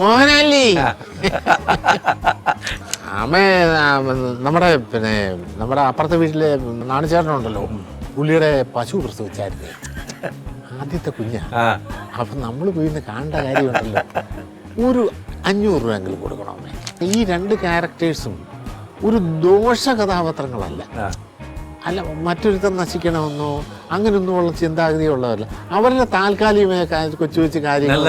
മോഹനല്ലി അമ്മ നമ്മുടെ പിന്നെ നമ്മുടെ അപ്പുറത്തെ വീട്ടിലെ നാണിച്ചേട്ടനുണ്ടല്ലോ. പുള്ളിയുടെ പശു പ്രസവിച്ചായിരുന്നു ആദ്യത്തെ കുഞ്ഞാ. അപ്പൊ നമ്മൾ പോയി ഇന്ന് കാണേണ്ട കാര്യമുണ്ടല്ലോ. ഒരു അഞ്ഞൂറ് രൂപയെങ്കിലും കൊടുക്കണം അമ്മേ. ഈ രണ്ട് ക്യാരക്ടേഴ്സും ഒരു ദോഷ കഥാപാത്രങ്ങളല്ല. അല്ല മറ്റൊരുത്തർ നശിക്കണമെന്നോ അങ്ങനെയൊന്നുമുള്ള ചിന്താഗതിയുള്ളവരല്ല അവരുടെ താൽക്കാലികമായ കൊച്ചു കൊച്ചു കാര്യങ്ങൾ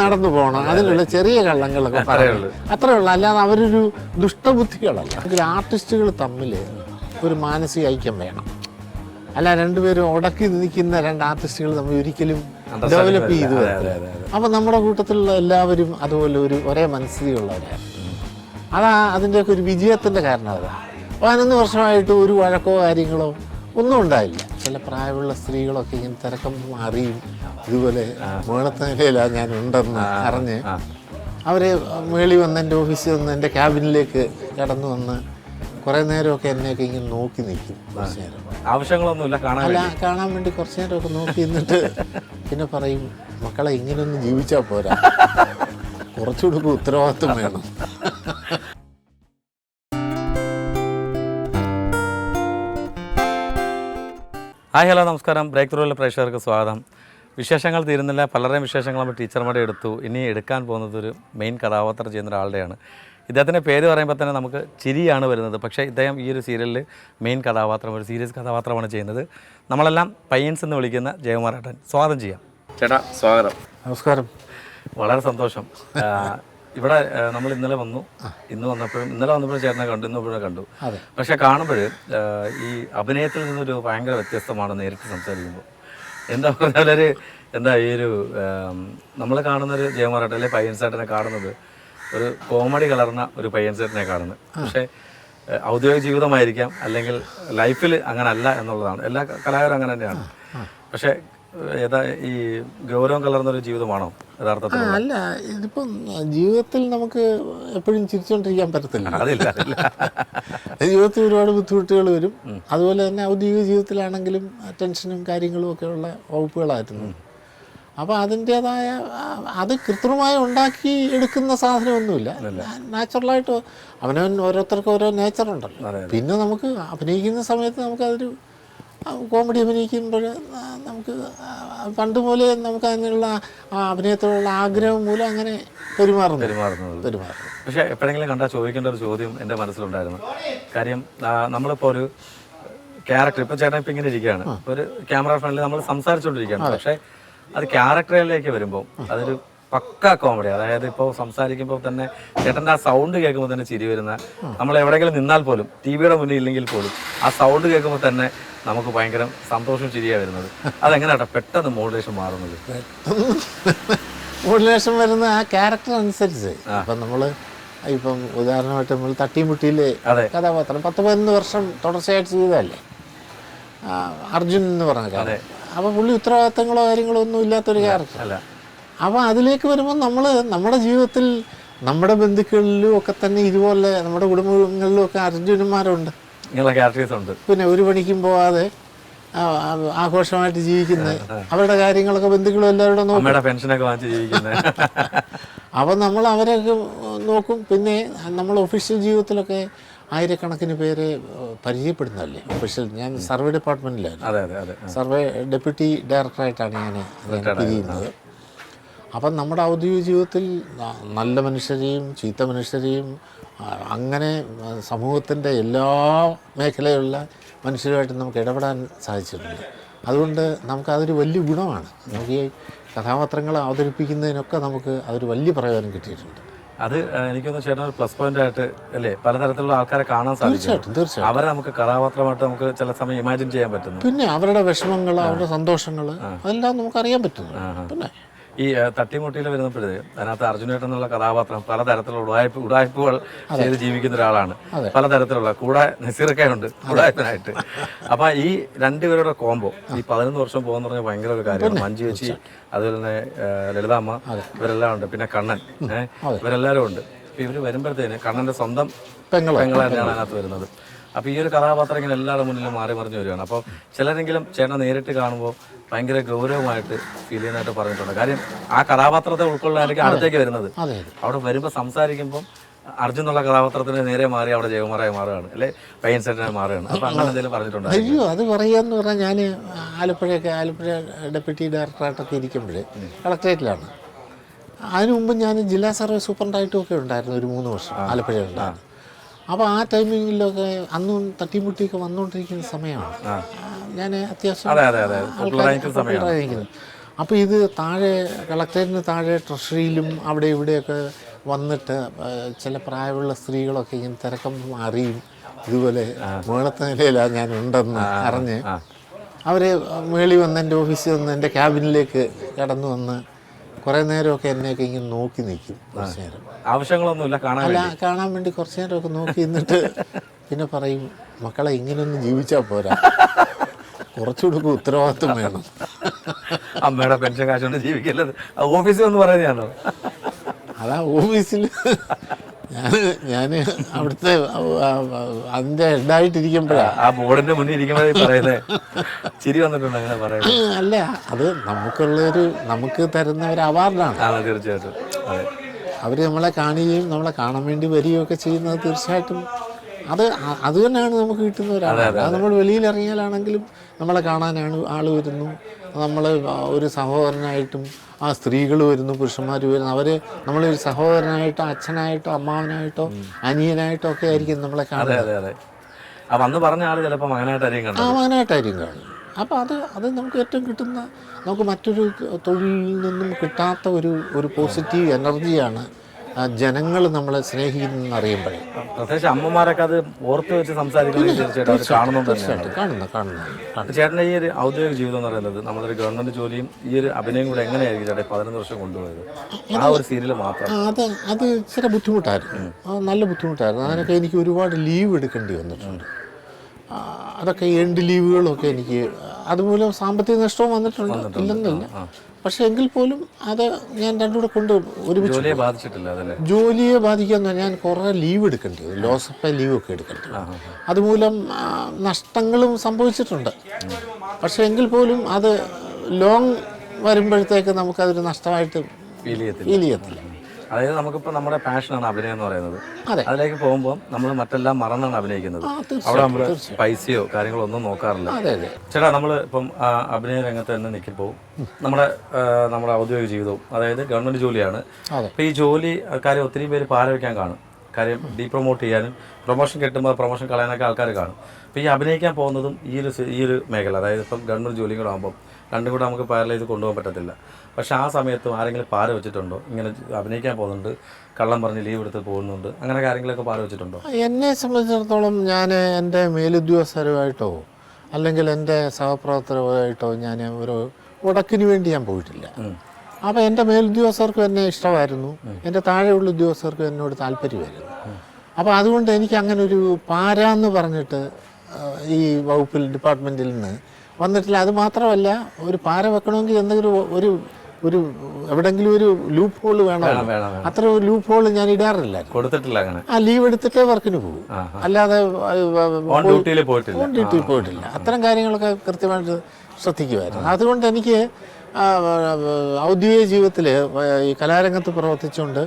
നടന്നു പോകണം. അതിനുള്ള ചെറിയ കള്ളങ്ങളൊക്കെ പറയുള്ളൂ അത്രേ ഉള്ളൂ. അല്ലാതെ അവരൊരു ദുഷ്ടബുദ്ധികളല്ല. ആർട്ടിസ്റ്റുകൾ തമ്മിൽ ഒരു മാനസിക ഐക്യം വേണം. അല്ല രണ്ടുപേരും ഉടക്കി നിൽക്കുന്ന രണ്ട് ആർട്ടിസ്റ്റുകൾ നമ്മൾ ഒരിക്കലും ഡെവലപ്പ് ചെയ്തു അപ്പൊ നമ്മുടെ കൂട്ടത്തിലുള്ള എല്ലാവരും അതുപോലെ ഒരു ഒരേ മനസ്ഥിതിയുള്ളവരാണ് അതാ അതിന്റെയൊക്കെ ഒരു വിജയത്തിന്റെ കാരണം അതാ. പതിനൊന്ന് വർഷമായിട്ട് ഒരു വഴക്കോ കാര്യങ്ങളോ ഒന്നും ഉണ്ടായില്ല. ചില പ്രായമുള്ള സ്ത്രീകളൊക്കെ ഇങ്ങനെ തിരക്കം മാറിയും. ഇതുപോലെ മേളത്തെ നിലയിലാണ് ഞാൻ ഉണ്ടെന്ന് അറിഞ്ഞ് അവർ അവരെ മേളി വന്ന് എന്റെ ഓഫീസിൽ വന്ന് എന്റെ ക്യാബിനിലേക്ക് കടന്നു വന്ന് കുറേ നേരമൊക്കെ എന്നെയൊക്കെ ഇങ്ങനെ നോക്കി നിൽക്കും കുറച്ച് നേരം. ആവശ്യങ്ങളൊന്നുമില്ല കാണാൻ അല്ല കാണാൻ വേണ്ടി കുറച്ച് നേരമൊക്കെ നോക്കി നിന്നിട്ട് പിന്നെ പറയും മക്കളെ ഇങ്ങനെയൊന്നും ജീവിച്ചാൽ പോരാ. കുറച്ചുകൂടി ഉത്തരവാദിത്വം വേണം. ഹായ് ഹലോ നമസ്കാരം. ബ്രേക്ക് ത്രൂവിലെ പ്രേക്ഷകർക്ക് സ്വാഗതം. വിശേഷങ്ങൾ തീരുന്നില്ല. പലരുടെയും വിശേഷങ്ങൾ നമ്മൾ ടീച്ചർമാരുടെ എടുത്തു. ഇനി എടുക്കാൻ പോകുന്നത് ഒരു മെയിൻ കഥാപാത്രം ചെയ്യുന്ന ഒരാളുടെയാണ്. ഇദ്ദേഹത്തിന്റെ പേര് പറയുമ്പോൾ തന്നെ നമുക്ക് ചിരിയാണ് വരുന്നത്. പക്ഷേ ഇദ്ദേഹം ഈ ഒരു സീരിയലിൽ മെയിൻ കഥാപാത്രം ഒരു സീരിയസ് കഥാപാത്രമാണ് ചെയ്യുന്നത്. നമ്മളെല്ലാം പയ്യൻസ് എന്ന് വിളിക്കുന്ന ജയകുമാരേട്ടൻ സ്വാഗതം ചെയ്യാം. ചേട്ടാ സ്വാഗതം. നമസ്കാരം. വളരെ സന്തോഷം. ഇവിടെ നമ്മൾ ഇന്നലെ വന്നു. ഇന്ന് വന്നപ്പോഴും ഇന്നലെ വന്നപ്പോഴും ചേട്ടനെ കണ്ടു ഇന്നപ്പോഴും കണ്ടു. പക്ഷെ കാണുമ്പോൾ ഈ അഭിനയത്തിൽ നിന്നൊരു ഭയങ്കര വ്യത്യസ്തമാണ് നേരിട്ട് സംസാരിക്കുമ്പോൾ. എന്താ പറഞ്ഞാൽ ഒരു എന്താ ഈ ഒരു നമ്മൾ കാണുന്ന ഒരു ജയമാറാട്ടെ പയ്യൻ പയ്യൻസേട്ടനെ കാണുന്നത് ഒരു കോമഡി കലർന്ന ഒരു പയ്യൻസേട്ടനെ കാണുന്നത്. പക്ഷേ ഔദ്യോഗിക ജീവിതമായിരിക്കാം അല്ലെങ്കിൽ ലൈഫിൽ അങ്ങനല്ല എന്നുള്ളതാണ്. എല്ലാ കലാകാരും അങ്ങനെ തന്നെയാണ്. പക്ഷേ ഏതാ ഈ ഗൗരവം കലർന്നൊരു ജീവിതമാണോ യഥാർത്ഥത്തിൽ അല്ല ഇതിപ്പം ജീവിതത്തിൽ നമുക്ക് എപ്പോഴും ചിരിച്ചുകൊണ്ടിരിക്കാൻ പറ്റത്തില്ല. അതില്ല ജീവിതത്തിൽ ഒരുപാട് ബുദ്ധിമുട്ടുകൾ വരും. അതുപോലെ തന്നെ ഔദ്യോഗിക ജീവിതത്തിലാണെങ്കിലും ടെൻഷനും കാര്യങ്ങളും ഒക്കെ ഉള്ള വകുപ്പുകളായിരുന്നു. അപ്പോൾ അതിന്റെതായ അത് കൃത്രിമമായി ഉണ്ടാക്കി എടുക്കുന്ന സാധനമൊന്നുമില്ല. നാച്ചുറലായിട്ട് അവനവൻ ഓരോരുത്തർക്കും ഓരോ നേച്ചറുണ്ടല്ലോ. പിന്നെ നമുക്ക് അഭിനയിക്കുന്ന സമയത്ത് നമുക്കതൊരു കോമഡി അഭിനയിക്കുമ്പോൾ നമുക്ക് പണ്ട് പോലെ നമുക്ക് അതിനുള്ള അഭിനയത്തിലുള്ള അഭിനയത്തോടുള്ള ആഗ്രഹം മൂലം അങ്ങനെ പെരുമാറുന്നു പെരുമാറുന്നത്. പെരുമാറുന്നു പക്ഷേ എപ്പോഴെങ്കിലും കണ്ടാൽ ചോദിക്കേണ്ട ഒരു ചോദ്യം എന്റെ മനസ്സിലുണ്ടായിരുന്നു. കാര്യം നമ്മളിപ്പോൾ ഒരു ക്യാരക്ടർ ഇപ്പൊ ചേട്ടൻ ഇപ്പൊ ഇങ്ങനെ ഇരിക്കുകയാണ്. ഒരു ക്യാമറ ഫ്രണ്ടിൽ നമ്മൾ സംസാരിച്ചുകൊണ്ടിരിക്കുകയാണ് പക്ഷേ അത് ക്യാരക്ടറിലേക്ക് വരുമ്പോൾ അതൊരു പക്ക കോമഡി അതായത് ഇപ്പോൾ സംസാരിക്കുമ്പോൾ തന്നെ ചേട്ടന്റെ ആ സൗണ്ട് കേൾക്കുമ്പോൾ തന്നെ ചിരി വരുന്ന നമ്മൾ എവിടെയെങ്കിലും നിന്നാൽ പോലും ടി വിയുടെ മുന്നിൽ ഇല്ലെങ്കിൽ പോലും ആ സൗണ്ട് കേൾക്കുമ്പോൾ തന്നെ നമുക്ക് ഭയങ്കര സന്തോഷം ചിരിയാണ് വരുന്നത്. അതെങ്ങനെയാട്ടോ പെട്ടെന്ന് മോഡുലേഷൻ മാറുന്നത്? മോഡുലേഷൻ വരുന്ന ആ ക്യാരക്ടർ അനുസരിച്ച്. ഇപ്പം നമ്മൾ ഇപ്പം ഉദാഹരണമായിട്ട് നമ്മൾ തട്ടിമുട്ടിയിലെ. കഥാപാത്രം പത്ത് പതിനൊന്ന് വർഷം തുടർച്ചയായിട്ട് ചെയ്തതല്ലേ? അർജുൻ എന്ന് പറഞ്ഞ കാര്യം അപ്പോൾ പുള്ളി ഉത്തരവാദിത്തങ്ങളോ കാര്യങ്ങളോ ഒന്നും ഇല്ലാത്തൊരു ക്യാരക്ടർ അല്ല. അപ്പോൾ അതിലേക്ക് വരുമ്പോൾ നമ്മൾ നമ്മുടെ ജീവിതത്തിൽ നമ്മുടെ ബന്ധുക്കളിലും ഒക്കെ തന്നെ ഇതുപോലെ നമ്മുടെ കുടുംബങ്ങളിലും ഒക്കെ അർജുനന്മാരുണ്ട്. ഉണ്ട്. പിന്നെ ഒരു പണിക്കും പോവാതെ ആഘോഷമായിട്ട് ജീവിക്കുന്നത് അവരുടെ കാര്യങ്ങളൊക്കെ ബന്ധുക്കളും എല്ലാവരോടും നോക്കും. അമ്മയുടെ പെൻഷനൊക്കെ വാങ്ങിച്ച് ജീവിക്കുന്നത് അപ്പം നമ്മൾ അവരെയൊക്കെ നോക്കും. പിന്നെ നമ്മൾ ഒഫീഷ്യൽ ജീവിതത്തിലൊക്കെ ആയിരക്കണക്കിന് പേരെ പരിചയപ്പെടുന്നതല്ലേ? ഒഫീഷ്യൽ ഞാൻ സർവേ ഡിപ്പാർട്ട്മെന്റിലായിരുന്നു അതെ സർവേ ഡെപ്യൂട്ടി ഡയറക്ടറായിട്ടാണ് ഞാൻ പിരിയുന്നത് അപ്പം നമ്മുടെ ഔദ്യോഗിക ജീവിതത്തിൽ നല്ല മനുഷ്യരെയും ചീത്ത മനുഷ്യരെയും അങ്ങനെ സമൂഹത്തിന്റെ എല്ലാ മേഖലയിലുള്ള മനുഷ്യരുമായിട്ട് നമുക്ക് ഇടപെടാൻ സാധിച്ചിട്ടുണ്ട്. അതുകൊണ്ട് നമുക്കതൊരു വലിയ ഗുണമാണ്. നമുക്ക് ഈ കഥാപാത്രങ്ങൾ അവതരിപ്പിക്കുന്നതിനൊക്കെ നമുക്ക് അതൊരു വലിയ പ്രയോജനം കിട്ടിയിട്ടുണ്ട്. അത് എനിക്കൊന്ന് ചേട്ടൻ ഒരു പ്ലസ് പോയിന്റ് ആയിട്ട് അല്ലേ പലതരത്തിലുള്ള ആൾക്കാരെ കാണാൻ സാധിച്ചു തീർച്ചയായിട്ടും തീർച്ചയായിട്ടും. അവരെ നമുക്ക് കഥാപാത്രമായിട്ട് നമുക്ക് ചില സമയം ഇമാജിൻ ചെയ്യാൻ പറ്റുന്നു. പിന്നെ അവരുടെ വിഷമങ്ങൾ അവരുടെ സന്തോഷങ്ങൾ അതെല്ലാം നമുക്ക് അറിയാൻ പറ്റുന്നു പിന്നെ ഈ തട്ടിമുട്ടിയിൽ വരുന്നപ്പോഴേ അതിനകത്ത് അർജുനേട്ടൻ എന്നുള്ള കഥാപാത്രം പലതരത്തിലുള്ള ഉടായ്പ ഉടായ്പകൾ ചെയ്ത് ജീവിക്കുന്ന ഒരാളാണ്. പലതരത്തിലുള്ള കൂടെ നസീറൊക്കെ ഉണ്ട് ഉടായ്പനായിട്ട്. അപ്പൊ ഈ രണ്ടുപേരുടെ കോംബോ ഈ പതിനൊന്ന് വർഷം പോകുന്ന പറഞ്ഞ ഭയങ്കര ഒരു കാര്യമാണ്. മഞ്ജു വെച്ചി അതുപോലെ തന്നെ ലളിതാമ്മ ഇവരെല്ലാം ഉണ്ട്. പിന്നെ കണ്ണൻ ഇവരെല്ലാവരും ഉണ്ട്. ഇവർ വരുമ്പോഴത്തേന് കണ്ണന്റെ സ്വന്തം പെങ്ങളെ. തന്നെയാണ് അതിനകത്ത് വരുന്നത്. അപ്പോൾ ഈ ഒരു കഥാപാത്രം ഇങ്ങനെ എല്ലാവരുടെ മുന്നിലും മാറി പറഞ്ഞു വരികയാണ്. അപ്പോൾ ചിലരെങ്കിലും ചേട്ടനെ നേരിട്ട് കാണുമ്പോൾ ഭയങ്കര ഗൗരവമായിട്ട് ഫീൽ ചെയ്യുന്നതായിട്ട് പറഞ്ഞിട്ടുണ്ട്. കാര്യം ആ കഥാപാത്രത്തെ ഉൾക്കൊള്ളാനായിരിക്കും അടുത്തേക്ക് വരുന്നത്. അവിടെ വരുമ്പോൾ സംസാരിക്കുമ്പോൾ അർജുൻ എന്നുള്ള കഥാപാത്രത്തിന് നേരെ മാറി അവിടെ ജയകുമാറായി മാറുകയാണ്. അല്ലെ? പയ്യൻ സെറ്റനായി മാറുകയാണ്. അപ്പൊ അങ്ങനെ എന്തെങ്കിലും പറഞ്ഞിട്ടുണ്ട്? അയ്യോ അത് പറയാന്ന് പറഞ്ഞാൽ ഞാൻ ആലപ്പുഴയൊക്കെ ആലപ്പുഴ ഡെപ്യൂട്ടി ഡയറക്ടറായിട്ടൊക്കെ ഇരിക്കുമ്പോഴേ കളക്ടറേറ്റിലാണ് അതിനു മുമ്പ് ഞാൻ ജില്ലാ സർവീസ് സൂപ്രണ്ടായിട്ടും ഒക്കെ ഉണ്ടായിരുന്നു ഒരു മൂന്ന് വർഷം ആലപ്പുഴ ഉണ്ടായിരുന്നു അപ്പോൾ ആ ടൈമിങ്ങിലൊക്കെ അന്നും തട്ടിമുട്ടിയൊക്കെ വന്നുകൊണ്ടിരിക്കുന്ന സമയമാണ്. ഞാൻ അത്യാവശ്യം അപ്പോൾ ഇത് താഴെ കളക്ടറേറ്റിന് താഴെ ട്രഷറിയിലും അവിടെ ഇവിടെയൊക്കെ വന്നിട്ട് ചില പ്രായമുള്ള സ്ത്രീകളൊക്കെ ഇങ്ങനെ തിരക്കം അറിയും ഇതുപോലെ മേളത്തെ നിലയിലാണ് ഞാൻ ഉണ്ടെന്ന് അറിഞ്ഞ് അവർ മേളി വന്ന് എന്റെ ഓഫീസിൽ വന്ന് എന്റെ ക്യാബിനിലേക്ക് കടന്നു വന്ന് കുറേ നേരമൊക്കെ എന്നെയൊക്കെ ഇങ്ങനെ നോക്കി നിൽക്കും കുറച്ച് നേരം. ആവശ്യങ്ങളൊന്നുമില്ല കാണാൻ അല്ല കാണാൻ വേണ്ടി കുറച്ച് നേരമൊക്കെ നോക്കി നിന്നിട്ട് പിന്നെ പറയും മക്കളെ ഇങ്ങനെയൊന്നും ജീവിച്ചാൽ പോരാ. കുറച്ചുകൂടെ ഉത്തരവാദിത്വം വേണം. അമ്മയുടെ പെൻഷൻ കാശുകൊണ്ട് ജീവിക്കല്ലത് ഓഫീസിൽ ഒന്ന് പറയുന്നതാണോ? അതാ ഓഫീസിൽ ഞാൻ ഞാൻ അവിടുത്തെ അതിന്റെ ഹെഡായിട്ടിരിക്കുമ്പോഴാ. ആ ബോർഡിന്റെ മുന്നിൽ ഇരിക്കുമ്പോഴേ പറയുന്നത് ചിരി വന്നിട്ടുണ്ട് അങ്ങനെ പറയുന്നത്. അല്ല അത് നമുക്കുള്ളൊരു നമുക്ക് തരുന്ന ഒരു അവാർഡാണ്. ആ തീർച്ചയായിട്ടും. അതെ. അവർ നമ്മളെ കാണുകയും നമ്മളെ കാണാൻ വേണ്ടി വരികയും ഒക്കെ ചെയ്യുന്നത് തീർച്ചയായിട്ടും അത് അത് തന്നെയാണ് നമുക്ക് കിട്ടുന്ന ഒരു അവാർഡ്. അത് നമ്മൾ വെളിയിൽ ഇറങ്ങിയാലാണെങ്കിലും നമ്മളെ കാണാനാണ് ആൾ വരുന്നു. നമ്മൾ ഒരു സഹോദരനായിട്ടും ആ സ്ത്രീകൾ വരുന്നു പുരുഷന്മാർ വരുന്നു. അവർ നമ്മളൊരു സഹോദരനായിട്ടോ അച്ഛനായിട്ടോ അമ്മാവനായിട്ടോ അനിയനായിട്ടോ ഒക്കെ ആയിരിക്കും നമ്മളെ കാണുന്നത്. അന്ന് പറഞ്ഞ ആൾ മകനായിട്ടായിരിക്കും ആ മകനായിട്ടായിരിക്കും കാണുന്നത് അപ്പോൾ അത് അത് നമുക്ക് ഏറ്റവും കിട്ടുന്ന നമുക്ക് മറ്റൊരു തൊഴിലിൽ നിന്നും കിട്ടാത്ത ഒരു ഒരു പോസിറ്റീവ് എനർജിയാണ് ജനങ്ങൾ നമ്മളെ സ്നേഹിക്കുന്നു അറിയുമ്പോഴേ പ്രത്യേകിച്ച് അമ്മമാരൊക്കെ അത് ഓർത്ത് വെച്ച് സംസാരിക്കുന്നത് തീർച്ചയായിട്ടും അവർ കാണുന്നുണ്ട് തന്നെയാണ്. കാണുന്നു കാണുന്നു കാണുന്നു. ചേട്ടന്റെ ഈ ഒരു ഔദ്യോഗിക ജീവിതം എന്ന് പറയുന്നത് നമ്മളൊരു ഗവൺമെന്റ് ജോലിയും ഈ ഒരു അഭിനയം കൂടെ എങ്ങനെയായിരിക്കും ചേട്ടാ പതിനൊന്ന് വർഷം കൊണ്ടുപോയത്? ആ ഒരു സീരിയൽ മാത്രം. അത് അത് ഇച്ചിരി ബുദ്ധിമുട്ടായിരുന്നു. നല്ല ബുദ്ധിമുട്ടായിരുന്നു. അതിനൊക്കെ എനിക്ക് ഒരുപാട് ലീവ് എടുക്കേണ്ടി വന്നിട്ടുണ്ട്. അതൊക്കെ എൻഡ് ലീവുകളൊക്കെ എനിക്ക് അതുമൂലം സാമ്പത്തിക നഷ്ടവും വന്നിട്ടുണ്ട്. ഇല്ലെന്നില്ല. പക്ഷെ എങ്കിൽ പോലും അത് ഞാൻ രണ്ടുകൂടെ കൊണ്ട് ഒരുമിച്ച് ജോലിയെ ബാധിക്കുന്ന ഞാൻ കുറേ ലീവ് എടുക്കേണ്ടി. വരും ലോസ് ഓഫ് ലീവ് ഒക്കെ എടുക്കേണ്ടി വരും അതുമൂലം നഷ്ടങ്ങളും സംഭവിച്ചിട്ടുണ്ട്. പക്ഷെ എങ്കിൽ പോലും അത് ലോങ് വരുമ്പോഴത്തേക്ക് നമുക്കതൊരു നഷ്ടമായിട്ട് ഫീൽ ചെയ്യത്തില്ല. അതായത് നമുക്കിപ്പോൾ നമ്മുടെ പാഷനാണ് അഭിനയം എന്ന് പറയുന്നത്. അതെ. അതിലേക്ക് പോകുമ്പോൾ നമ്മൾ മറ്റെല്ലാം മറന്നാണ് അഭിനയിക്കുന്നത്. അവിടെ നമ്മൾ പൈസയോ കാര്യങ്ങളോ ഒന്നും നോക്കാറില്ല ചേട്ടാ നമ്മൾ ഇപ്പം അഭിനയ രംഗത്ത് തന്നെ നിൽക്കുമ്പോൾ നമ്മുടെ നമ്മുടെ ഔദ്യോഗിക ജീവിതവും അതായത് ഗവൺമെന്റ് ജോലിയാണ്. അപ്പൊ അപ്പോൾ ഈ ജോലി കാര്യം ഒത്തിരി പേര് പാല വയ്ക്കാൻ കാണും. കാര്യം ഡീ പ്രൊമോട്ട് ചെയ്യാനും പ്രൊമോഷൻ കിട്ടുമ്പോൾ പ്രൊമോഷൻ കളയാനൊക്കെ ആൾക്കാർ കാണും. അപ്പോൾ ഈ അഭിനയിക്കാൻ പോകുന്നതും ഈ ഒരു ഈ ഒരു മേഖല അതായത് ഇപ്പം ഗവൺമെന്റ് ജോലിയും കൂടെ ആകുമ്പോൾ രണ്ടും കൂടെ നമുക്ക് പാരലൈസ് കൊണ്ടുപോകാൻ പറ്റത്തില്ല. പക്ഷെ ആ സമയത്തും ആരെങ്കിലും പാര വെച്ചിട്ടുണ്ടോ? ഇങ്ങനെ അഭിനയിക്കാൻ പോകുന്നുണ്ട്. കള്ളം പറഞ്ഞ് ലീവ് എടുത്ത് പോകുന്നുണ്ട്. അങ്ങനെ കാര്യങ്ങളൊക്കെ പാര വെച്ചിട്ടുണ്ടോ? എന്നെ സംബന്ധിച്ചിടത്തോളം ഞാൻ എന്റെ മേലുദ്യോഗസ്ഥരുമായിട്ടോ അല്ലെങ്കിൽ എന്റെ സഹപ്രവർത്തകരുമായിട്ടോ ഞാൻ ഒരു ഉടക്കിന് വേണ്ടി ഞാൻ പോയിട്ടില്ല. അപ്പോൾ എന്റെ മേലുദ്യോഗസ്ഥർക്കും എന്നെ ഇഷ്ടമായിരുന്നു. എന്റെ താഴെയുള്ള ഉദ്യോഗസ്ഥർക്കും എന്നോട് താല്പര്യമായിരുന്നു. അപ്പോൾ അതുകൊണ്ട് എനിക്ക് അങ്ങനെ ഒരു പാര എന്ന് പറഞ്ഞിട്ട് ഈ വകുപ്പിൽ ഡിപ്പാർട്ട്മെന്റിൽ നിന്ന് വന്നിട്ടില്ല. അത് മാത്രമല്ല ഒരു പാര വെക്കണമെങ്കിൽ എന്തെങ്കിലും ഒരു ഒരു എവിടെങ്കിലും ഒരു ലൂപ്പ് ഹോൾ വേണം? അത്ര ഒരു ലൂപ്പ് ഹോൾ ഞാൻ ഇടാറില്ല. കൊടുത്തിട്ടില്ല അങ്ങനെ. ആ ലീവ് എടുത്തിട്ടേ വർക്കിന് പോകും. അല്ലാതെ ഡ്യൂട്ടിയിൽ പോയിട്ടില്ല. അത്തരം കാര്യങ്ങളൊക്കെ കൃത്യമായിട്ട് ശ്രദ്ധിക്കുമായിരുന്നു. അതുകൊണ്ട് എനിക്ക് ഔദ്യോഗിക ജീവിതത്തിൽ ഈ കലാരംഗത്ത് പ്രവർത്തിച്ചുകൊണ്ട്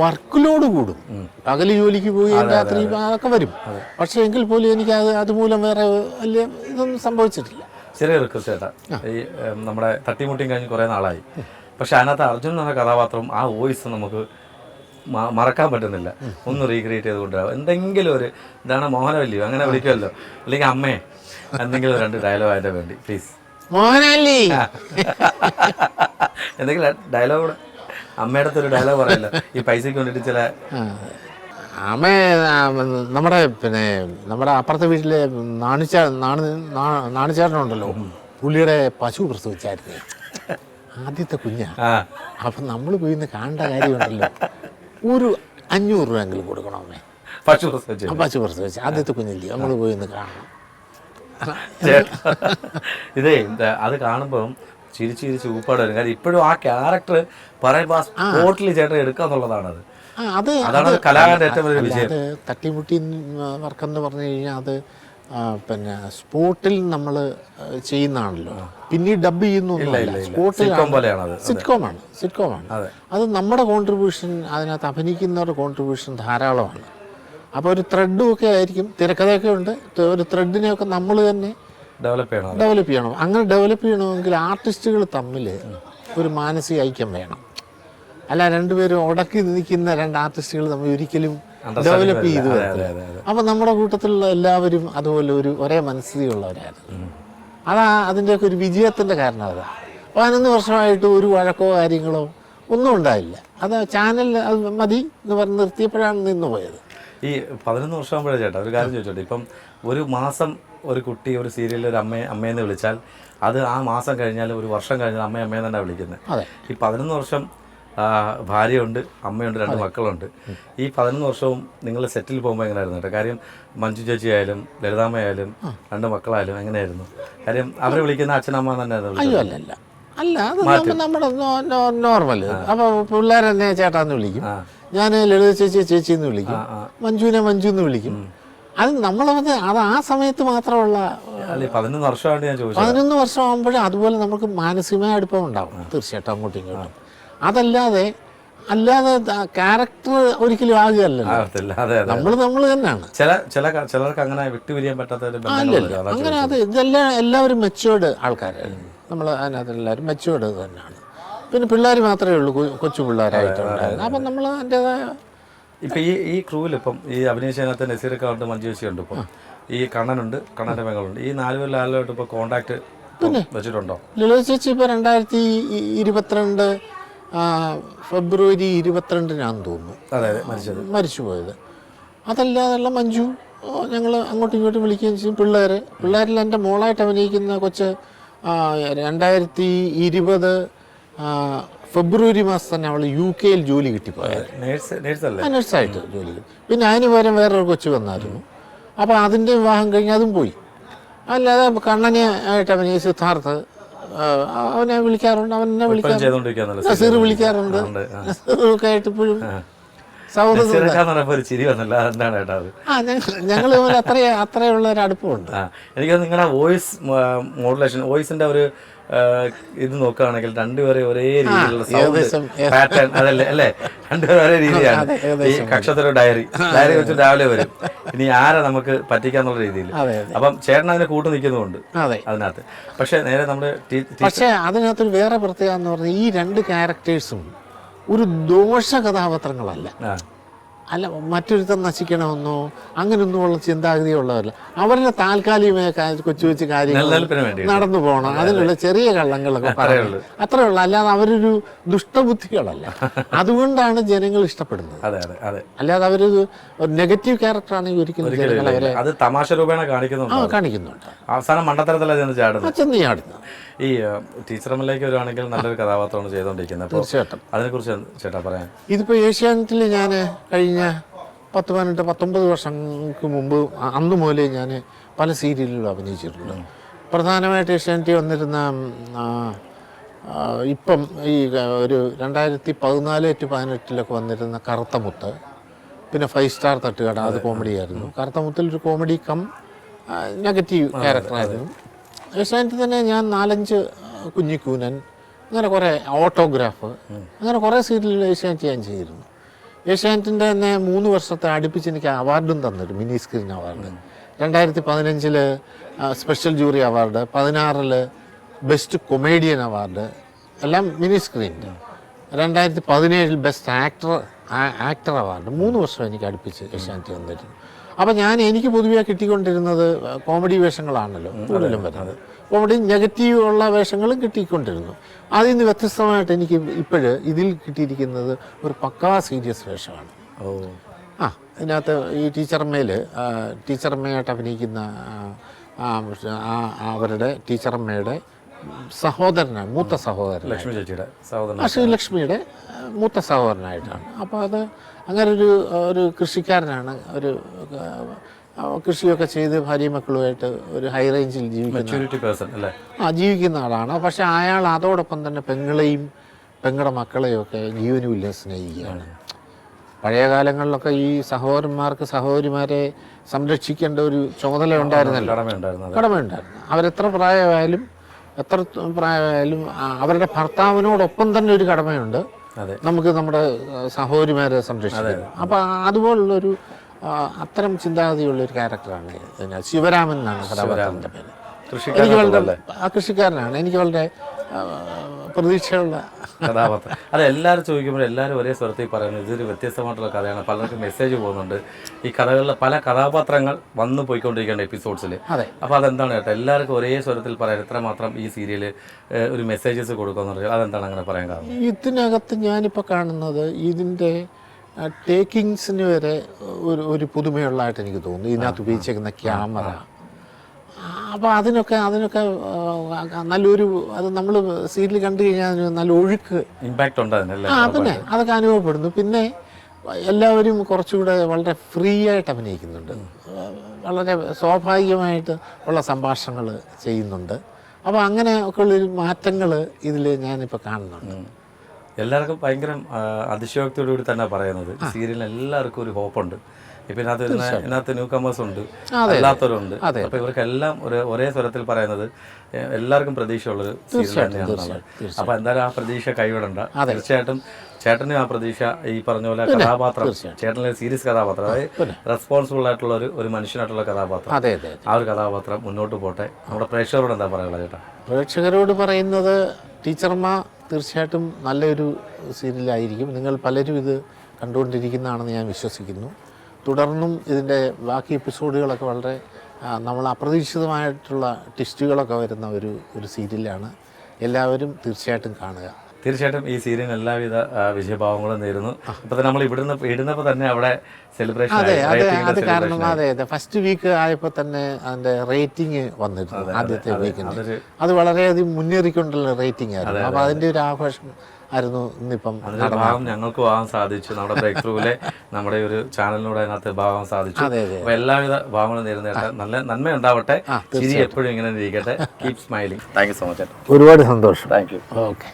വർക്ക് ലോഡ് കൂടും പകൽ ജോലിക്ക് പോയി രാത്രി അതൊക്കെ വരും. പക്ഷേ എങ്കിൽ പോലും എനിക്ക് അത് അതുമൂലം വേറെ വലിയ ഇതൊന്നും സംഭവിച്ചിട്ടില്ല. ചെറിയ റിക്വസ്റ്റ് ചേട്ടാ. ഈ നമ്മുടെ തട്ടിമുട്ടിയും കഴിഞ്ഞ് കുറേ നാളായി. പക്ഷെ അതിനകത്ത് അർജുൻ എന്ന കഥാപാത്രം ആ വോയിസ് നമുക്ക് മറക്കാൻ പറ്റുന്നില്ല. ഒന്ന് റീക്രിയേറ്റ് ചെയ്ത് കൊണ്ടുവരാം. എന്തെങ്കിലും ഒരു ഇതാണ് മോഹനവല്ലി അങ്ങനെ വിളിക്കുമല്ലോ. അല്ലെങ്കിൽ അമ്മേ എന്തെങ്കിലും രണ്ട് ഡയലോഗ് അതിന്റെ വേണ്ടി. പ്ലീസ് മോഹനല്ലി എന്തെങ്കിലും ഡയലോഗ് അമ്മയുടെ ഒരു ഡയലോഗ് പറയല്ലോ. ഈ പൈസയ്ക്ക് വേണ്ടിയിട്ട് ചില അമ്മ നമ്മുടെ പിന്നെ നമ്മുടെ അപ്പുറത്തെ വീട്ടിലെ നാണിച്ച നാണു നാണിച്ചേട്ടനുണ്ടല്ലോ. പുള്ളിയുടെ പശു പ്രസവിച്ചായിരുന്നു. ആദ്യത്തെ കുഞ്ഞാ. അപ്പൊ നമ്മൾ പോയി ഇന്ന് കാണേണ്ട കാര്യമുണ്ടല്ലോ. ഒരു അഞ്ഞൂറ് രൂപ എങ്കിലും കൊടുക്കണം അമ്മേ. പശു പ്രസവിച്ചു. പശു പ്രസവിച്ച. ആദ്യത്തെ കുഞ്ഞില്ലേ. നമ്മൾ പോയി ഇന്ന് കാണണം. ഇതേ അത് കാണുമ്പോൾ ചിരിച്ച് ചിരിച്ച് ഊപ്പാട് വരും. കാര്യം ഇപ്പോഴും ആ ക്യാരക്ടർ പറയുമ്പോൾ ആ സ്പോട്ടിൽ ചേട്ടൻ എടുക്കുക എന്നുള്ളതാണ് അത് അതാണ് ഏറ്റവും വലിയ വിജയം. അത് തട്ടിമുട്ടി വർക്കെന്ന് പറഞ്ഞു കഴിഞ്ഞാൽ അത് പിന്നെ സ്പോട്ടിൽ നമ്മൾ ചെയ്യുന്നതാണല്ലോ. പിന്നീട് ഡബ് ചെയ്യുന്നൊന്നുമില്ല സ്പോട്ടിൽ സിറ്റ്കോം പോലെയാണത്. സിറ്റ്കോമാണ് സിറ്റ്കോമാണ് അതെ. നമ്മുടെ കോൺട്രിബ്യൂഷൻ അതിനകത്ത് അഭിനയിക്കുന്നവരുടെ കോൺട്രിബ്യൂഷൻ ധാരാളമാണ്. അപ്പോൾ ഒരു ത്രെഡും ഒക്കെ ആയിരിക്കും. തിരക്കഥയൊക്കെ ഉണ്ട്. ഒരു ത്രെഡിനെയൊക്കെ നമ്മൾ തന്നെ ഡെവലപ്പ് ചെയ്യണം. ഡെവലപ്പ് ചെയ്യണം. അങ്ങനെ ഡെവലപ്പ് ചെയ്യണമെങ്കിൽ ആർട്ടിസ്റ്റുകൾ തമ്മിൽ ഒരു മാനസിക ഐക്യം വേണം. അല്ല രണ്ടുപേരും ഉടക്കി നിൽക്കുന്ന രണ്ട് ആർട്ടിസ്റ്റുകൾ നമ്മൾ ഒരിക്കലും ഡെവലപ്പ് ചെയ്തു അപ്പം നമ്മുടെ കൂട്ടത്തിലുള്ള എല്ലാവരും അതുപോലെ ഒരു ഒരേ മനസ്ഥിതിയുള്ളവരായിരുന്നു അതാ അതിന്റെയൊക്കെ ഒരു വിജയത്തിന്റെ കാരണം അതാ. പതിനൊന്ന് വർഷമായിട്ട് ഒരു വഴക്കോ കാര്യങ്ങളോ ഒന്നും ഉണ്ടായില്ല. അത് ചാനൽ അത് മതി എന്ന് പറഞ്ഞ് നിർത്തിയപ്പോഴാണ് നിന്ന് പോയത്. ഈ പതിനൊന്ന് വർഷം ആകുമ്പോഴേ ചേട്ടാ ഒരു കാര്യം ചോദിച്ചോട്ടെ? ഇപ്പം ഒരു മാസം ഒരു കുട്ടി ഒരു സീരിയലിൽ ഒരു അമ്മയെ അമ്മയെന്ന് വിളിച്ചാൽ അത് ആ മാസം കഴിഞ്ഞാൽ ഒരു വർഷം കഴിഞ്ഞാൽ അമ്മയെ അമ്മയെന്നാണ് തന്നെ വിളിക്കുന്നത്. അതെ. ഈ പതിനൊന്ന് വർഷം ഭാര്യയുണ്ട് അമ്മയുണ്ട് രണ്ട് മക്കളുണ്ട്. ഈ പതിനൊന്ന് വർഷവും നിങ്ങൾ സെറ്റിൽ പോകുമ്പോൾ എങ്ങനെയായിരുന്നു കേട്ടോ കാര്യം മഞ്ജു ചേച്ചി ആയാലും ലളിതാമ്മ ആയാലും രണ്ട് മക്കളായാലും എങ്ങനെയായിരുന്നു? കാര്യം അവരെ വിളിക്കുന്ന അച്ഛനമ്മ തന്നെ അല്ല അത് നമ്മ- നമ്മുടെ നോർമൽ അപ്പൊ പിള്ളേരെന്നെ ചേട്ടാന്ന് വിളിക്കും. ഞാൻ ലളിത ചേച്ചി ചേച്ചി എന്ന് വിളിക്കും മഞ്ജുവിനെ മഞ്ജു എന്ന് വിളിക്കും അത് നമ്മളത് അത് ആ സമയത്ത് മാത്രമുള്ള പതിനൊന്ന് വർഷമായിട്ട് ഞാൻ പതിനൊന്ന് വർഷം ആകുമ്പോഴേ അതുപോലെ നമുക്ക് മാനസികമായ അടുപ്പം ഉണ്ടാവും. തീർച്ചയായിട്ടും അങ്ങോട്ടും ഇങ്ങോട്ടും. അതല്ലാതെ അല്ലാതെ ക്യാരക്ടർ ഒരിക്കലും ആകുകയല്ലല്ലോ. അതെ നമ്മൾ നമ്മൾ തന്നെയാണ്. ചില ചില ചിലർക്ക് അങ്ങനെ വിട്ടുപിരിയാൻ പറ്റാത്ത. അങ്ങനെ അത് ഇതെല്ലാം എല്ലാവരും മെച്ചുവേർഡ് ആൾക്കാരാണ് നമ്മൾ അതിനകത്ത് എല്ലാവരും മെച്ചുവേർഡ് തന്നെയാണ്. പിന്നെ പിള്ളേർ മാത്രമേ ഉള്ളൂ കൊച്ചു പിള്ളേരായിട്ടുണ്ടായിരുന്നു അപ്പം നമ്മൾ അതിന്റെതായ ഇപ്പൊ ഈ ഈ ക്രൂവിൽ ഇപ്പം ഈ അഭിനയിച്ചതിനകത്ത് നസീറൊക്കെ ഉണ്ട് മഞ്ജു ചേച്ചി ഉണ്ട് ഇപ്പം. ഈ കണ്ണനുണ്ട് കണ്ണന്റെ മകളുണ്ട്. ഈ നാല് പേരിൽ ഇപ്പോൾ ഇപ്പൊ കോണ്ടാക്ട് വെച്ചിട്ടുണ്ടോ? ലളിത ചേച്ചി ഇപ്പോൾ രണ്ടായിരത്തി ഇരുപത്തിരണ്ട് ഫെബ്രുവരി ഇരുപത്തിരണ്ടിനാന്ന് തോന്നുന്നു. മരിച്ചുപോയത്. അതല്ലാതെയുള്ള മഞ്ജു ഞങ്ങൾ അങ്ങോട്ടും ഇങ്ങോട്ടും വിളിക്കുകയും ചെയ്യും. പിള്ളേർ പിള്ളേരിൽ എന്റെ മോളായിട്ട് അഭിനയിക്കുന്ന കൊച്ച് രണ്ടായിരത്തി ഇരുപത് ഫെബ്രുവരി മാസം തന്നെ അവൾ യു കെയിൽ ജോലി കിട്ടിപ്പോയത്. നഴ്സായിട്ട് ജോലി കിട്ടി. പിന്നെ അതിന് പകരം വേറൊരു കൊച്ചു വന്നായിരുന്നു. അപ്പോൾ അതിന്റെ വിവാഹം കഴിഞ്ഞ് അതും പോയി. അല്ലാതെ കണ്ണനെ ആയിട്ട് അഭിനയിച്ച സിദ്ധാർത്ഥ് അവനെ വിളിക്കാറുണ്ട് അവൻ എന്നെ വിളിക്കാറുണ്ട്. നസീർ വിളിക്കാറുണ്ട്. നസീറൊക്കെ ആയിട്ട് ഇപ്പോഴും ആ. ഞങ്ങൾ അത്രയുള്ള ഒരു അടുപ്പമുണ്ട്. എനിക്ക് നിങ്ങളുടെ വോയിസ് മോഡുലേഷൻ വോയിസിന്റെ ഒരു ഇത് നോക്കുകയാണെങ്കിൽ രണ്ടുപേരെ ഒരേ രീതിയിലുള്ള സൗണ്ട് പാറ്റേൺ അതല്ലേ അല്ലേ? രണ്ടുപേരും ഒരേ രീതിയാണ്. ഈ കക്ഷത്തിലെ ഡയറി ഡയറി വെച്ച് രാവിലെ വരും. ഇനി ആരെ നമുക്ക് പറ്റിക്കാന്നുള്ള രീതിയിൽ. അപ്പം ചേട്ടൻ അതിനെ കൂട്ടു നിൽക്കുന്നുണ്ട് അതെ. അതിനകത്ത്. പക്ഷെ നേരെ നമ്മുടെ പക്ഷേ അതിനകത്ത് വേറെ പ്രത്യേകത എന്ന് പറഞ്ഞാൽ ഈ രണ്ട് ക്യാരക്ടേഴ്സും ഒരു ദോഷ കഥാപാത്രങ്ങളല്ല അല്ല മറ്റൊരുത്തം നശിക്കണമെന്നോ അങ്ങനെയൊന്നുമുള്ള ചിന്താഗതിയുള്ളവരല്ല. അവരുടെ താൽക്കാലികമായ കൊച്ചു കൊച്ചു കാര്യങ്ങൾ നടന്നു പോകണം. അതിനുള്ള ചെറിയ കള്ളങ്ങളൊക്കെ പറയുള്ളൂ അത്രേ ഉള്ളൂ. അല്ലാതെ അവരൊരു ദുഷ്ടബുദ്ധികളല്ല. അതുകൊണ്ടാണ് ജനങ്ങൾ ഇഷ്ടപ്പെടുന്നത്. അല്ലാതെ അവരൊരു നെഗറ്റീവ് ക്യാരക്ടറാണെങ്കിൽ ഒരിക്കലും ജനങ്ങൾ അവരെ തമാശ രൂപേണ കാണിക്കുന്നുണ്ട്? കാണിക്കുന്നുണ്ട്. അവസാനം മണ്ടത്തരത്തിലാണ് ചെന്ന് ചാടുന്നത്. ഈ ടീച്ചറമ്മിലേക്ക് വരുവാണെങ്കിൽ നല്ലൊരു കഥാപാത്രമാണ് ചെയ്തുകൊണ്ടിരിക്കുന്നത്. തീർച്ചയായിട്ടും. അതിനെക്കുറിച്ച് ചേട്ടാ പറയാം ഇതിപ്പോ ഏഷ്യാനെറ്റിൽ ഞാൻ കഴിഞ്ഞ പത്ത് പതിനെട്ട് പത്തൊമ്പത് വർഷങ്ങൾക്ക് മുമ്പ് അന്ന് മുതലേ ഞാൻ പല സീരിയലുകളും അഭിനയിച്ചിട്ടുണ്ട്. പ്രധാനമായിട്ട് ഏഷ്യാനെറ്റി വന്നിരുന്ന ഇപ്പം ഈ ഒരു രണ്ടായിരത്തി പതിനാല് ടു പതിനെട്ടിലൊക്കെ വന്നിരുന്ന കറുത്തമുത്ത് പിന്നെ ഫൈവ് സ്റ്റാർ തട്ടുകട അത് കോമഡിയായിരുന്നു കറുത്തമുത്തിൽ ഒരു കോമഡി കം നെഗറ്റീവ് ക്യാരക്ടറായിരുന്നു ഏഷ്യാനെറ്റിൽ തന്നെ ഞാൻ നാലഞ്ച് കുഞ്ഞിക്കൂനൻ അങ്ങനെ കുറേ ഓട്ടോഗ്രാഫ് അങ്ങനെ കുറേ സീരിയലുകൾ ഏഷ്യാനെറ്റ് ഞാൻ ചെയ്തിരുന്നു. ഏഷ്യാനെറ്റിന്റെ തന്നെ മൂന്ന് വർഷത്തെ അടുപ്പിച്ച് എനിക്ക് അവാർഡും തന്നിട്ട് മിനി സ്ക്രീൻ അവാർഡ് രണ്ടായിരത്തി പതിനഞ്ചിൽ സ്പെഷ്യൽ ജൂറി അവാർഡ് പതിനാറിൽ ബെസ്റ്റ് കൊമേഡിയൻ അവാർഡ് എല്ലാം മിനി സ്ക്രീനിന്റെ രണ്ടായിരത്തി പതിനേഴിൽ ബെസ്റ്റ് ആക്ടർ ആക്ടർ അവാർഡ് മൂന്ന് വർഷം എനിക്ക് അടുപ്പിച്ച് ഏഷ്യാനെറ്റ് തന്നിരുന്നു. അപ്പം ഞാൻ എനിക്ക് പൊതുവെ കിട്ടിക്കൊണ്ടിരുന്നത് കോമഡി വേഷങ്ങളാണല്ലോ കൂടുതലും വരുന്നത്. കോമഡി നെഗറ്റീവ് ഉള്ള വേഷങ്ങളും കിട്ടിക്കൊണ്ടിരുന്നു. അതിൽ നിന്ന് വ്യത്യസ്തമായിട്ട് എനിക്ക് ഇപ്പോഴ് ഇതിൽ കിട്ടിയിരിക്കുന്നത് ഒരു പക്കാ സീരിയസ് വേഷമാണ്. ആ ഇതിനകത്ത് ഈ ടീച്ചറമ്മയിൽ ടീച്ചറമ്മയായിട്ട് അഭിനയിക്കുന്ന അവരുടെ ടീച്ചറമ്മയുടെ സഹോദരനാണ് മൂത്ത സഹോദരൻ ലക്ഷ്മി ചേച്ചിയുടെ സഹോദരൻ ലക്ഷ്മിയുടെ മൂത്ത സഹോദരനായിട്ടാണ്. അപ്പോൾ അത് അങ്ങനെ ഒരു ഒരു കൃഷിക്കാരനാണ്. ഒരു കൃഷിയൊക്കെ ചെയ്ത് ഭാര്യയും മക്കളുമായിട്ട് ഒരു ഹൈ റേഞ്ചിൽ ജീവിക്കുന്ന ആ ജീവിക്കുന്ന ആളാണ്. പക്ഷെ അയാൾ അതോടൊപ്പം തന്നെ പെങ്ങളെയും പെങ്ങളുടെ മക്കളെയും ഒക്കെ ജീവനുമില്ല സ്നേഹിക്കുകയാണ്. പഴയ കാലങ്ങളിലൊക്കെ ഈ സഹോദരന്മാർക്ക് സഹോദരിമാരെ സംരക്ഷിക്കേണ്ട ഒരു ചുമതല ഉണ്ടായിരുന്നല്ലോ. കടമയുണ്ടായിരുന്നു. അവരെത്ര പ്രായമായാലും എത്ര പ്രായമായാലും അവരുടെ ഭർത്താവിനോടൊപ്പം തന്നെ ഒരു കടമയുണ്ട്. നമുക്ക് നമ്മുടെ സഹോദരിമാരെ സംരക്ഷിക്കാം അപ്പം അതുപോലുള്ളൊരു ഒരു അത്തരം ചിന്താഗതിയുള്ള ഒരു ക്യാരക്ടറാണ്. ശിവരാമൻ എന്നാണ് കഥാപാത്രത്തിന്റെ പേര്. എനിക്ക് വളരെ ആ കൃഷിക്കാരനാണ്. എനിക്ക് വളരെ പ്രതീക്ഷയുള്ള കഥാപാത്രം. അല്ല എല്ലാവരും ചോദിക്കുമ്പോൾ എല്ലാവരും ഒരേ സ്വരത്തിൽ പറയുന്നത് ഇതൊരു വ്യത്യസ്തമായിട്ടുള്ള കഥയാണ്. പലർക്കും മെസ്സേജ് പോകുന്നുണ്ട്. ഈ കഥകളിലെ പല കഥാപാത്രങ്ങൾ വന്നു പോയിക്കൊണ്ടിരിക്കുകയാണ് എപ്പിസോഡ്സിൽ അതെ. അപ്പോൾ അതെന്താണ് കേട്ടോ? എല്ലാവർക്കും ഒരേ സ്വരത്തിൽ പറയാൻ എത്രമാത്രം ഈ സീരിയൽ ഒരു മെസ്സേജസ് കൊടുക്കുമെന്ന് പറഞ്ഞാൽ അതെന്താണ് അങ്ങനെ പറയാൻ കാരണം? ഇതിനകത്ത് ഞാനിപ്പോൾ കാണുന്നത് ഇതിന്റെ ടേക്കിങ്സിന് വരെ ഒരു ഒരു പുതുമയുള്ളതായിട്ട് എനിക്ക് തോന്നുന്നു. ഇതിനകത്ത് ഉപയോഗിച്ചേക്കുന്ന ക്യാമറ. അപ്പോൾ അതിനൊക്കെ അതിനൊക്കെ നല്ലൊരു അത് നമ്മൾ സീരിയൽ കണ്ടു കഴിഞ്ഞാൽ അതിന് നല്ല ഒഴുക്ക്. ഇമ്പാക്റ്റ് ഉണ്ട് ആ പിന്നെ അതൊക്കെ അനുഭവപ്പെടുന്നു. പിന്നെ എല്ലാവരും കുറച്ചുകൂടെ വളരെ ഫ്രീ ആയിട്ട് അഭിനയിക്കുന്നുണ്ട്. വളരെ സ്വാഭാവികമായിട്ട് ഉള്ള സംഭാഷണങ്ങൾ ചെയ്യുന്നുണ്ട്. അപ്പോൾ അങ്ങനെ ഒക്കെ ഉള്ളൊരു മാറ്റങ്ങൾ ഇതിൽ ഞാനിപ്പോൾ കാണുന്നുണ്ട്. എല്ലാവർക്കും ഭയങ്കര അതിശയോക്തിയോടുകൂടി കൂടി തന്നെ പറയുന്നത്. സീരിയലിൽ എല്ലാവർക്കും ഒരു ഹോപ്പുണ്ട് ഇപ്പൊ ഇതിനകത്ത് വരുന്ന ഇതിനകത്ത് ന്യൂ കമേഴ്സ് ഉണ്ട് അല്ലാത്തവരുണ്ട്. അപ്പൊ ഇവർക്കെല്ലാം ഒരു ഒരേ സ്വരത്തിൽ പറയുന്നത് എല്ലാവർക്കും പ്രതീക്ഷയുള്ളൊരു സീരിയൽ അപ്പൊ എന്തായാലും ആ പ്രതീക്ഷ കൈവിടണ്ട. തീർച്ചയായിട്ടും ചേട്ടനും ആ പ്രതീക്ഷ ഈ പറഞ്ഞ പോലെ കഥാപാത്രം ചേട്ടനിലെ സീരിയസ് കഥാപാത്രം അതായത് റെസ്പോൺസിബിൾ ആയിട്ടുള്ള ഒരു ഒരു മനുഷ്യനായിട്ടുള്ള കഥാപാത്രം. ആ ഒരു കഥാപാത്രം മുന്നോട്ട് പോട്ടെ. നമ്മുടെ പ്രേക്ഷകരോട് എന്താ പറയാനുള്ളത് ചേട്ടാ? പ്രേക്ഷകരോട് പറയുന്നത് ടീച്ചർമാർ തീർച്ചയായിട്ടും നല്ലൊരു സീരിയലായിരിക്കും. നിങ്ങൾ പലരും ഇത് കണ്ടുകൊണ്ടിരിക്കുന്നതാണെന്ന് ഞാൻ വിശ്വസിക്കുന്നു. തുടർന്നും ഇതിന്റെ ബാക്കി എപ്പിസോഡുകളൊക്കെ വളരെ നമ്മൾ അപ്രതീക്ഷിതമായിട്ടുള്ള ട്വിസ്റ്റുകളൊക്കെ വരുന്ന ഒരു ഒരു സീരിയലാണ്. എല്ലാവരും തീർച്ചയായിട്ടും കാണുക. തീർച്ചയായിട്ടും ഈ സീരിയൽ എല്ലാവിധ വിജയഭാവങ്ങളും നേരുന്നു. അപ്പോൾ നമ്മൾ ഇവിടുന്ന് ഇടുന്നപ്പോൾ തന്നെ അവിടെ സെലിബ്രേഷൻ അതെ അതെ അത് കാരണം അതെ അതെ. ഫസ്റ്റ് വീക്ക് ആയപ്പോൾ തന്നെ അതിന്റെ റേറ്റിംഗ് വന്നിരുന്നു ആദ്യത്തെ വീക്കിന് അതൊരു അത് വളരെയധികം മുന്നേറിക്കൊണ്ടുള്ള റേറ്റിംഗ് ആയിരുന്നു. അപ്പോൾ അതിന്റെ ഒരു ആഘോഷം ആയിരുന്നു ഇന്നിപ്പം അതിന്റെ ഭാഗം ഞങ്ങൾക്ക് പോകാൻ സാധിച്ചു. നമ്മുടെ ബ്രേക്ക് ത്രൂവിലെ നമ്മുടെ ഒരു ചാനലിലൂടെ അതിനകത്ത് ഭാഗം സാധിച്ചു. അപ്പൊ എല്ലാവിധ ഭാഗങ്ങളും നേരുന്ന നല്ല നന്മ ഉണ്ടാവട്ടെ. ചിരി എപ്പോഴും ഇങ്ങനെ ഇരിക്കട്ടെ. Keep smiling thank you so much ഒരുപാട് സന്തോഷം. Thank you okay.